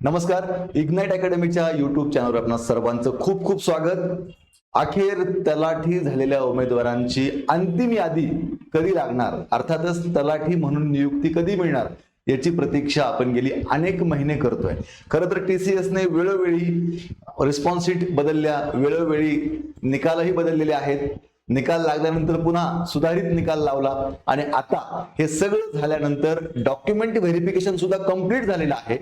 नमस्कार ignite अकॅडमीच्या YouTube चॅनलवर आपणा सर्वांचं खूप खूप स्वागत. अखेर तलाठी झालेल्या उमेदवारांची अंतिम यादी कधी लागणार? अर्थातच तलाठी म्हणून नियुक्ती कधी मिळणार याची प्रतीक्षा आपण गेली अनेक महिने करतोय. खरं तर टी सी एसने वेळोवेळी रिस्पॉन्सिट बदलल्या वेळोवेळी निकालही बदललेले आहेत. निकाल लागल्यानंतर पुन्हा सुधारित निकाल लावला आणि आता हे सगळं झाल्यानंतर डॉक्युमेंट व्हेरिफिकेशन सुद्धा कंप्लीट झालेलं आहे.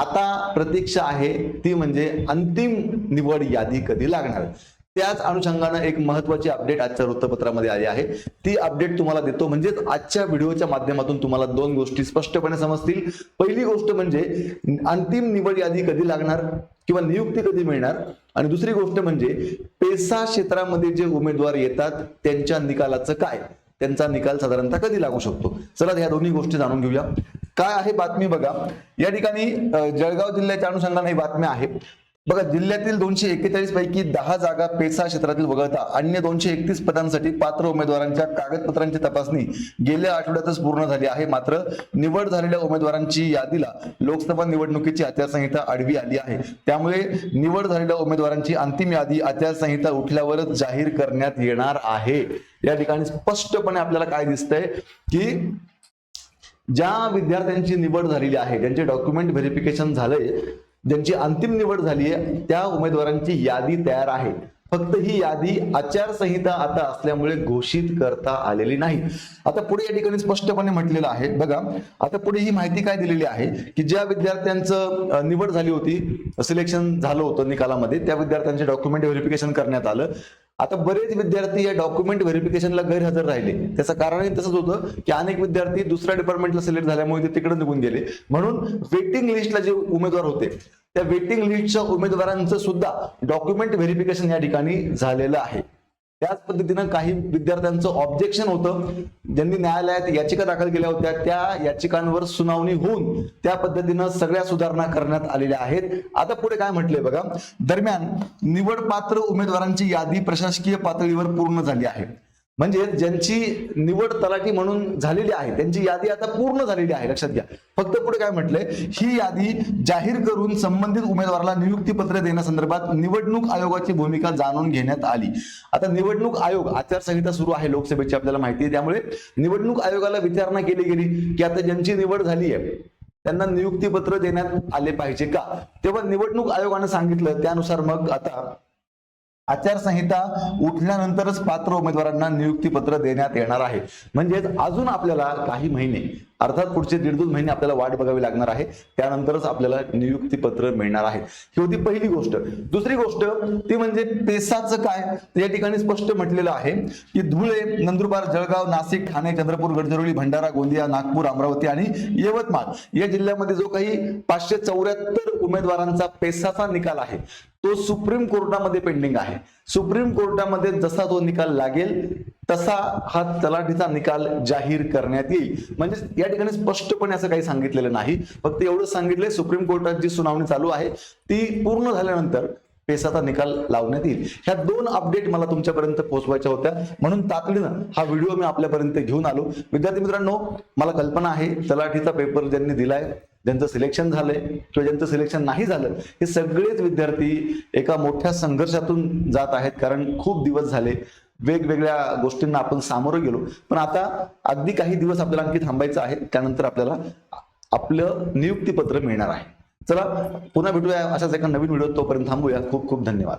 आता प्रतीक्षा आहे ती म्हणजे अंतिम निवड यादी कधी लागणार? त्याच अनुषंगानं एक महत्वाची अपडेट आजच्या वृत्तपत्रामध्ये आली आहे. ती अपडेट तुम्हाला देतो म्हणजेच आजच्या व्हिडिओच्या माध्यमातून तुम्हाला दोन गोष्टी स्पष्टपणे समजतील. पहिली गोष्ट म्हणजे अंतिम निवड यादी कधी लागणार किंवा नियुक्ती कधी मिळणार? आणि दुसरी गोष्ट म्हणजे पेसा क्षेत्रामध्ये जे उमेदवार येतात त्यांच्या निकालाचं काय? त्यांचा निकाल साधारणतः कधी लागू शकतो? चला ह्या दोन्ही गोष्टी जाणून घेऊया. काय आहे बातमी बघा. या ठिकाणी जळगाव जिल्ह्याच्या अनुषंगाने ही बातमी आहे. बघा जिल्ह्यातील दोनशे एक्केचाळीस पैकी दहा जागा पेसा क्षेत्रातील वगळता अन्य दोनशे एकतीस पदांसाठी पात्र उमेदवारांच्या कागदपत्रांची तपासणी गेल्या आठवड्यातच पूर्ण झाली आहे. मात्र निवड झालेल्या उमेदवारांची यादीला लोकसभा निवडणुकीची आचारसंहिता आडवी आली आहे. त्यामुळे निवड झालेल्या उमेदवारांची अंतिम यादी आचारसंहिता उठल्यावरच जाहीर करण्यात येणार आहे. या ठिकाणी स्पष्टपणे आपल्याला काय दिसतंय की ज्या विद्यार्थ्यांची निवड झालेली आहे ज्यांचे डॉक्युमेंट व्हेरिफिकेशन झालंय ज्यांची अंतिम निवड झाली आहे त्या उमेदवारांची यादी तयार आहे. फक्त ही यादी आचारसंहिता आता असल्यामुळे घोषित करता आलेली नाही. आता पुढे या ठिकाणी स्पष्टपणे म्हटलेलं आहे बघा आता पुढे ही माहिती काय दिलेली आहे की ज्या विद्यार्थ्यांचं निवड झाली होती सिलेक्शन झालं होतं निकालामध्ये त्या विद्यार्थ्यांचे डॉक्युमेंट व्हेरिफिकेशन करण्यात आलं. आता बरेच विद्यार्थी या डॉक्युमेंट व्हेरिफिकेशनला गैरहजर राहिले. त्याचं कारणही तसंच होतं की अनेक विद्यार्थी दुसऱ्या डिपार्टमेंटला सिलेक्ट झाल्यामुळे ते तिकडे निघून गेले. म्हणून वेटिंग लिस्टला जे उमेदवार होते त्या वेटिंग लिस्टच्या उमेदवारांचं सुद्धा डॉक्युमेंट व्हेरिफिकेशन या ठिकाणी झालेलं आहे. त्याच पद्धतीनं काही विद्यार्थ्यांचं ऑब्जेक्शन होतं. ज्यांनी न्यायालयात याचिका दाखल केल्या होत्या त्या याचिकांवर सुनावणी होऊन त्या पद्धतीनं सगळ्या सुधारणा करण्यात आलेल्या आहेत. आता पुढे काय म्हटलंय बघा. दरम्यान निवड पात्र उमेदवारांची यादी प्रशासकीय पातळीवर पूर्ण झाली आहे. म्हणजे ज्यांची निवड तलाठी म्हणून झालेली आहे त्यांची यादी आता पूर्ण झालेली आहे लक्षात घ्या. फक्त पुढे काय म्हटलंय ही यादी जाहीर करून संबंधित उमेदवाराला नियुक्ती पत्र देण्यासंदर्भात निवडणूक आयोगाची भूमिका जाणून घेण्यात आली. आता निवडणूक आयोग आचारसंहिता सुरू आहे लोकसभेची आपल्याला माहिती आहे. त्यामुळे निवडणूक आयोगाला विचारणा केली गेली की आता ज्यांची निवड झाली आहे त्यांना नियुक्ती पत्र देण्यात आले पाहिजे का? तेव्हा निवडणूक आयोगानं सांगितलं त्यानुसार मग आता आचारसंहिता उठल्यानंतरच पात्र उमेदवारांना नियुक्तीपत्र देण्यात येणार आहे. म्हणजेच अजून आपल्याला काही महिने अर्थात पुढचे दीड दोन महिने आपल्याला वाट बघावी लागणार आहे. त्यानंतरच आपल्याला नियुक्तीपत्र मिळणार आहे. ही होती पहिली गोष्ट. दुसरी गोष्ट ती म्हणजे पेसाचं काय? या ठिकाणी स्पष्ट म्हटलेलं आहे की धुळे नंदुरबार जळगाव नाशिक ठाणे चंद्रपूर गडचिरोली भंडारा गोंदिया नागपूर अमरावती आणि यवतमाळ या जिल्ह्यामध्ये जो काही पाचशे चौऱ्याहत्तर उमेदवारांचा पेसाचा निकाल आहे तो सुप्रीम कोर्टामध्ये पेंडिंग आहे. सुप्रीम कोर्टामध्ये जसा तो निकाल लागेल तसा हा तलाठीचा निकाल जाहीर करण्यात येईल. म्हणजे या ठिकाणी स्पष्टपणे असं काही सांगितलेलं नाही. फक्त एवढं सांगितलंय सुप्रीम कोर्टात जी सुनावणी चालू आहे ती पूर्ण झाल्यानंतर पेसाचा निकाल लावण्यात येईल. ह्या दोन अपडेट मला तुमच्यापर्यंत पोहोचवायच्या होत्या. म्हणून तातडीनं हा व्हिडिओ मी आपल्यापर्यंत घेऊन आलो. विद्यार्थी मित्रांनो मला कल्पना आहे तलाठीचा पेपर ज्यांनी दिलाय ज्यांचं सिलेक्शन झालंय किंवा ज्यांचं सिलेक्शन नाही झालं हे सगळेच विद्यार्थी एका मोठ्या संघर्षातून जात आहेत. कारण खूप दिवस झाले वेगवेगळ्या गोष्टींना आपण सामोरं गेलो. पण आता अगदी काही दिवस आपल्याला आणखी थांबायचं आहे. त्यानंतर आपल्याला आपलं नियुक्तीपत्र मिळणार आहे. चला पुन्हा भेटूया अशाच एका नवीन व्हिडिओ तोपर्यंत थांबूया. खूप खूप धन्यवाद.